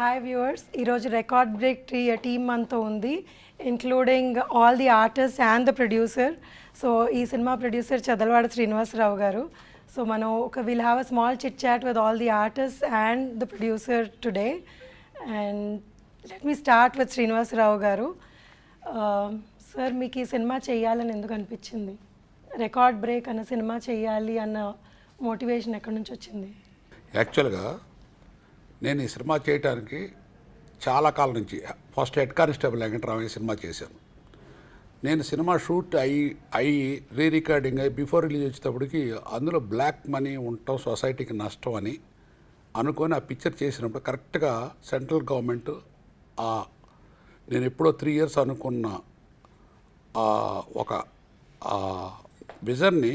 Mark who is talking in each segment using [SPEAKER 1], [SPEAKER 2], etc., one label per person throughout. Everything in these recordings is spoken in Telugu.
[SPEAKER 1] హాయ్ వ్యూవర్స్ ఈరోజు రికార్డ్ బ్రేక్ ట్రీ టీమ్ మనతో ఉంది including all the artist and the producer so ఈ సినిమా ప్రొడ్యూసర్ చదలవాడ శ్రీనివాసరావు గారు సో మనం ఒక will have a small chit chat with all the artist and the producer today and let me start with Srinivasarao గారు సార్ um, మీకు ఈ సినిమా చేయాలని ఎందుకు అనిపించింది రికార్డ్ బ్రేక్ అన్న సినిమా చేయాలి అన్న మోటివేషన్ ఎక్కడి నుంచి వచ్చింది
[SPEAKER 2] యాక్చువల్గా నేను ఈ సినిమా చేయటానికి చాలా కాలం నుంచి first head constable Venkataramaiah cinema చేశాను నేను సినిమా షూట్ అయ్యి అయ్యి రీ రికార్డింగ్ అయ్యి బిఫోర్ రిలీజ్ వచ్చేటప్పటికి అందులో బ్లాక్ మనీ ఉండటం సొసైటీకి నష్టం అని అనుకొని ఆ పిక్చర్ చేసినప్పుడు కరెక్ట్గా సెంట్రల్ గవర్నమెంట్ ఆ నేను ఎప్పుడో త్రీ ఇయర్స్ అనుకున్న ఒక విజన్ని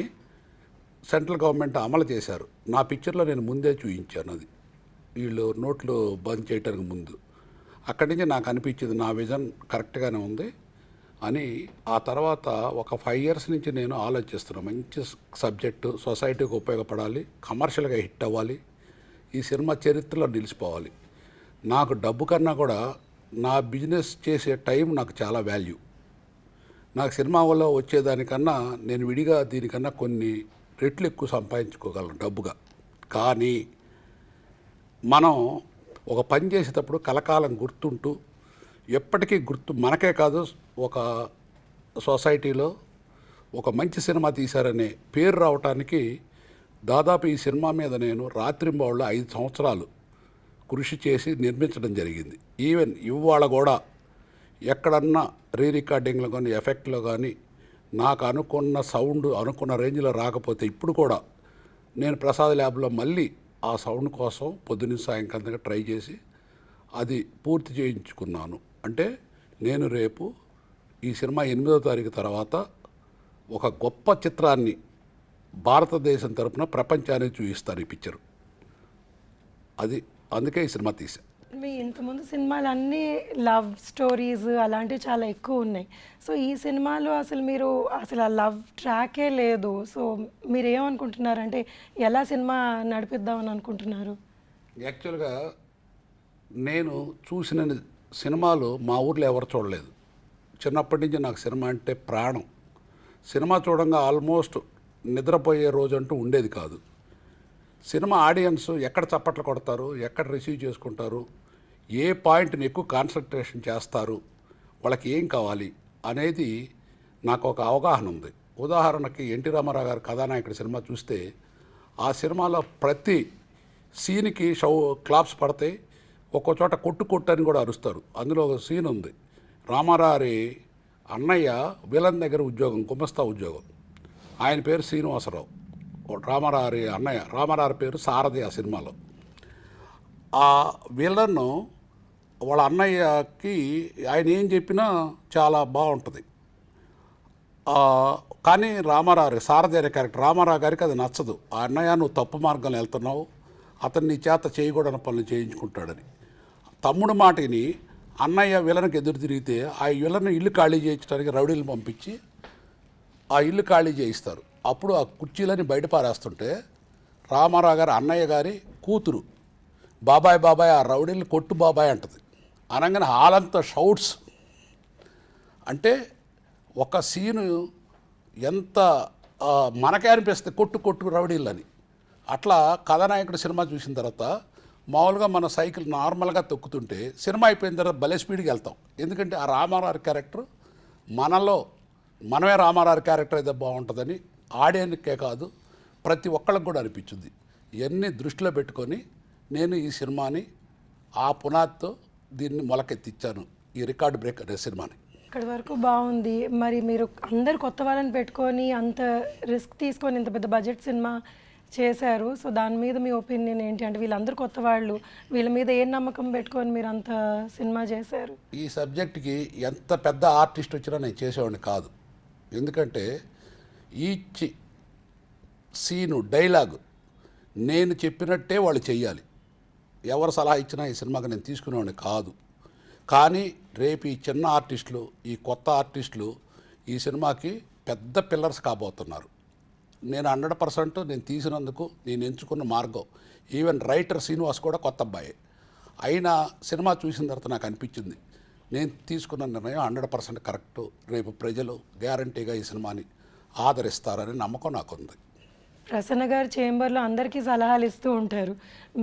[SPEAKER 2] సెంట్రల్ గవర్నమెంట్ అమలు చేశారు నా పిక్చర్లో నేను ముందే చూపించాను అది వీళ్ళు నోట్లు బంద్ చేయటానికి ముందు అక్కడి నుంచి నాకు అనిపించింది నా విజన్ కరెక్ట్గానే ఉంది అని ఆ తర్వాత ఒక ఫైవ్ ఇయర్స్ నుంచి నేను ఆలోచిస్తున్నాను మంచి సబ్జెక్టు సొసైటీకి ఉపయోగపడాలి కమర్షియల్గా హిట్ అవ్వాలి ఈ సినిమా చరిత్రలో నిలిచిపోవాలి నాకు డబ్బు కన్నా కూడా నా బిజినెస్ చేసే టైం నాకు చాలా వాల్యూ నాకు సినిమా వల్ల వచ్చేదానికన్నా నేను విడిగా దీనికన్నా కొన్ని రెట్లు ఎక్కువ సంపాదించుకోగలను డబ్బుగా కానీ మనం ఒక పని చేసేటప్పుడు కలకాలం గుర్తుంటూ ఎప్పటికీ గుర్తు మనకే కాదు ఒక సొసైటీలో ఒక మంచి సినిమా తీశారనే పేరు రావటానికి దాదాపు ఈ సినిమా మీద నేను రాత్రింబావుళ్ళు ఐదు సంవత్సరాలు కృషి చేసి నిర్మించడం జరిగింది ఈవెన్ ఇవాళ కూడా ఎక్కడన్నా రీ రికార్డింగ్లో కానీ ఎఫెక్ట్లో కానీ నాకు అనుకున్న సౌండ్ అనుకున్న రేంజ్లో రాకపోతే ఇప్పుడు కూడా నేను ప్రసాద్ ల్యాబ్లో మళ్ళీ ఆ సౌండ్ కోసం పొద్దున్న దగ్గర ట్రై చేసి అది పూర్తి చేయించుకున్నాను అంటే నేను రేపు ఈ సినిమా ఎనిమిదో తారీఖు తర్వాత ఒక గొప్ప చిత్రాన్ని భారతదేశం తరపున ప్రపంచానికి చూపిస్తాను ఈ పిక్చరు అది అందుకే ఈ సినిమా తీశాను
[SPEAKER 1] మీ ఇంతకుముందు సినిమాలు అన్నీ లవ్ స్టోరీస్ అలాంటివి చాలా ఎక్కువ ఉన్నాయి సో ఈ సినిమాలో అసలు మీరు అసలు ఆ లవ్ ట్రాకే లేదు సో మీరు ఏమనుకుంటున్నారంటే ఎలా సినిమా నడిపిద్దామని అనుకుంటున్నారు
[SPEAKER 2] యాక్చువల్గా నేను చూసిన సినిమాలు మా ఊర్లో ఎవరు చూడలేదు చిన్నప్పటి నుంచి నాకు సినిమా అంటే ప్రాణం సినిమా చూడంగా ఆల్మోస్ట్ నిద్రపోయే రోజు అంటూ ఉండేది కాదు సినిమా ఆడియన్స్ ఎక్కడ చప్పట్లు కొడతారు ఎక్కడ రిసీవ్ చేసుకుంటారు ఏ పాయింట్ని ఎక్కువ కాన్సన్ట్రేషన్ చేస్తారు వాళ్ళకి ఏం కావాలి అనేది నాకు ఒక అవగాహన ఉంది ఉదాహరణకి ఎన్టీ రామారావు గారి కథానాయకుడి సినిమా చూస్తే ఆ సినిమాలో ప్రతి సీన్కి షౌ క్లాప్స్ పడతాయి ఒక్కో చోట కొట్టు కొట్టు అని కూడా అరుస్తారు అందులో ఒక సీన్ ఉంది రామారారి అన్నయ్య విలన్ దగ్గర ఉద్యోగం కుమస్తా ఉద్యోగం ఆయన పేరు శ్రీనివాసరావు రామారారి అన్నయ్య రామారారి పేరు సారథి ఆ సినిమాలో ఆ వీళ్ళను వాళ్ళ అన్నయ్యకి ఆయన ఏం చెప్పినా చాలా బాగుంటుంది కానీ రామారావు శారద క్యారెక్టర్ రామారావు గారికి అది నచ్చదు ఆ అన్నయ్య నువ్వు తప్పు మార్గంలో వెళ్తున్నావు అతన్ని చేత చేయకూడని పనులు చేయించుకుంటాడని తమ్ముడు మాటిని అన్నయ్య విలన్కి ఎదురు తిరిగితే ఆ విలను ఇల్లు ఖాళీ చేయించడానికి రౌడీలు పంపించి ఆ ఇల్లు ఖాళీ చేయిస్తారు అప్పుడు ఆ కుర్చీలని బయట పారేస్తుంటే రామారావు గారు అన్నయ్య గారి కూతురు బాబాయ్ బాబాయ్ ఆ రౌడీలు కొట్టు బాబాయ్ అంటది అనగానే హాలంతా షౌట్స్ అంటే ఒక సీను ఎంత మనకే అనిపిస్తే కొట్టు కొట్టు అని అట్లా కథానాయకుడు సినిమా చూసిన తర్వాత మామూలుగా మన సైకిల్ నార్మల్గా తొక్కుతుంటే సినిమా అయిపోయిన తర్వాత భలే స్పీడ్కి వెళ్తాం ఎందుకంటే ఆ రామారావు క్యారెక్టర్ మనలో మనమే రామారావు క్యారెక్టర్ అయితే బాగుంటుందని ఆడియన్కే కాదు ప్రతి ఒక్కళ్ళకి కూడా అనిపించింది ఇవన్నీ దృష్టిలో పెట్టుకొని నేను ఈ సినిమాని ఆ పునాదితో దీన్ని మొలకెత్తిచ్చాను ఈ రికార్డ్ బ్రేక్ అనే సినిమాని
[SPEAKER 1] ఇక్కడ వరకు బాగుంది మరి మీరు అందరు కొత్త వాళ్ళని పెట్టుకొని అంత రిస్క్ తీసుకొని ఇంత పెద్ద బడ్జెట్ సినిమా చేశారు సో దాని మీద మీ ఒపీనియన్ ఏంటి అంటే వీళ్ళందరూ కొత్త వాళ్ళు వీళ్ళ మీద ఏ నమ్మకం పెట్టుకొని మీరు అంత సినిమా చేశారు
[SPEAKER 2] ఈ సబ్జెక్ట్కి ఎంత పెద్ద ఆర్టిస్ట్ వచ్చినా నేను చేసేవాడిని కాదు ఎందుకంటే ఈచ్ సీను డైలాగ్ నేను చెప్పినట్టే వాళ్ళు చెయ్యాలి ఎవరు సలహా ఇచ్చినా ఈ సినిమాకి నేను తీసుకునేవాడిని కాదు కానీ రేపు ఈ చిన్న ఆర్టిస్టులు ఈ కొత్త ఆర్టిస్టులు ఈ సినిమాకి పెద్ద పిల్లర్స్ కాబోతున్నారు నేను హండ్రెడ్ పర్సెంట్ నేను తీసినందుకు నేను ఎంచుకున్న మార్గం ఈవెన్ రైటర్ శ్రీనివాస్ కూడా కొత్త అబ్బాయి అయినా సినిమా చూసిన తర్వాత నాకు అనిపించింది నేను తీసుకున్న నిర్ణయం హండ్రెడ్ పర్సెంట్ కరెక్టు రేపు ప్రజలు గ్యారంటీగా ఈ సినిమాని ఆదరిస్తారనే నమ్మకం నాకుంది
[SPEAKER 1] ప్రసన్న గారు చేంబర్లో అందరికీ సలహాలు ఇస్తూ ఉంటారు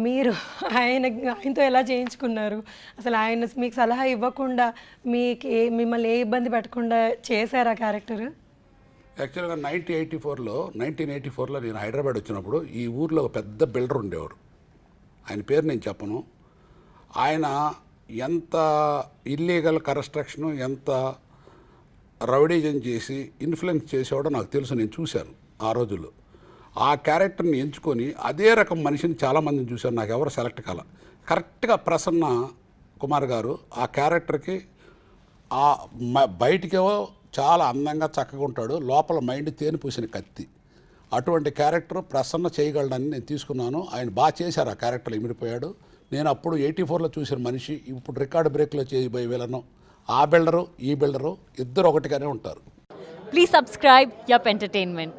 [SPEAKER 1] మీరు ఆయన ఆయనతో ఎలా చేయించుకున్నారు అసలు ఆయన మీకు సలహా ఇవ్వకుండా మీకు ఏ మిమ్మల్ని ఏ ఇబ్బంది పెట్టకుండా చేశారా క్యారెక్టర్
[SPEAKER 2] యాక్చువల్గా నైన్టీన్ ఎయిటీ ఫోర్లో నైన్టీన్ ఎయిటీ ఫోర్లో నేను హైదరాబాద్ వచ్చినప్పుడు ఈ ఊర్లో ఒక పెద్ద బిల్డర్ ఉండేవారు ఆయన పేరు నేను చెప్పను ఆయన ఎంత ఇల్లీగల్ కన్స్ట్రక్షన్ ఎంత రౌడీజం చేసి ఇన్ఫ్లుయెన్స్ చేసేవాడో నాకు తెలుసు నేను చూశాను ఆ రోజుల్లో ఆ క్యారెక్టర్ని ఎంచుకొని అదే రకం మనిషిని చాలామందిని చూశారు నాకు ఎవరు సెలెక్ట్ కాల కరెక్ట్గా ప్రసన్న కుమార్ గారు ఆ క్యారెక్టర్కి ఆ బయటికేవో చాలా అందంగా చక్కగా ఉంటాడు లోపల మైండ్ తేని పూసిన కత్తి అటువంటి క్యారెక్టర్ ప్రసన్న చేయగలడని నేను తీసుకున్నాను ఆయన బాగా చేశారు ఆ క్యారెక్టర్లు ఇమిడిపోయాడు నేను అప్పుడు ఎయిటీ ఫోర్లో చూసిన మనిషి ఇప్పుడు రికార్డు బ్రేక్లో చేయబోయే వీళ్ళను ఆ బిల్డరు ఈ బిల్డరు ఇద్దరు ఒకటిగానే ఉంటారు
[SPEAKER 3] please subscribe yup entertainment